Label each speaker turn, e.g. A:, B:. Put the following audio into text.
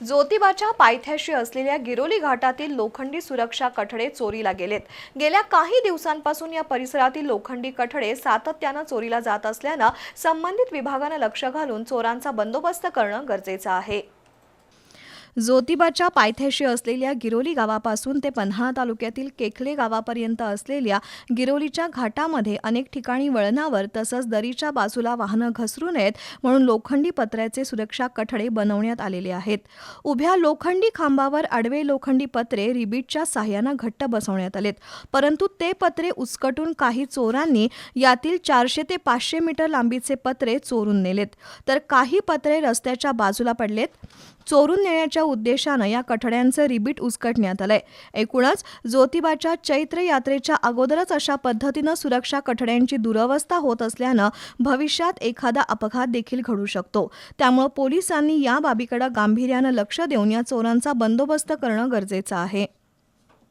A: ज्योतिबाच्या पायथ्याशी असलेल्या गिरोली घाटातील लोखंडी सुरक्षा कठडे चोरीला गेलेत. गेल्या काही दिवसांपासून या परिसरातील लोखंडी कठडे सातत्यानं चोरीला जात असल्यानं संबंधित विभागानं लक्ष घालून चोरांचा बंदोबस्त करणं गरजेचं आहे. ज्योतिबाच्या पायथ्याशी असलेल्या गिरोली गावापासून ते पन्हाळा तालुक्यातील केखले गावापर्यंत असलेल्या गिरोलीच्या घाटामध्ये अनेक ठिकाणी वळणावर तसंच दरीच्या बाजूला वाहनं घसरू नयेत म्हणून लोखंडी पत्र्याचे सुरक्षा कठडे बनवण्यात आलेले आहेत. उभ्या लोखंडी खांबावर आडवे लोखंडी पत्रे रिबीटच्या साह्यानं घट्ट बसवण्यात आलेत. परंतु ते पत्रे उचकटून काही चोरांनी यातील चारशे ते पाचशे मीटर लांबीचे पत्रे चोरून नेलेत. तर काही पत्रे रस्त्याच्या बाजूला पडलेत. चोरून नेण्याच्या उद्देशानं या कठड्यांचं रिबीट उचकटण्यात आलंय. एकूणच ज्योतिबाच्या चैत्र यात्रेच्या अगोदरच अशा पद्धतीनं सुरक्षा कठड्यांची दुरवस्था होत असल्यानं भविष्यात एखादा अपघात देखील घडू शकतो. त्यामुळे पोलिसांनी या बाबीकडे गांभीर्यानं लक्ष देऊन या चोरांचा बंदोबस्त करणं गरजेचं आहे.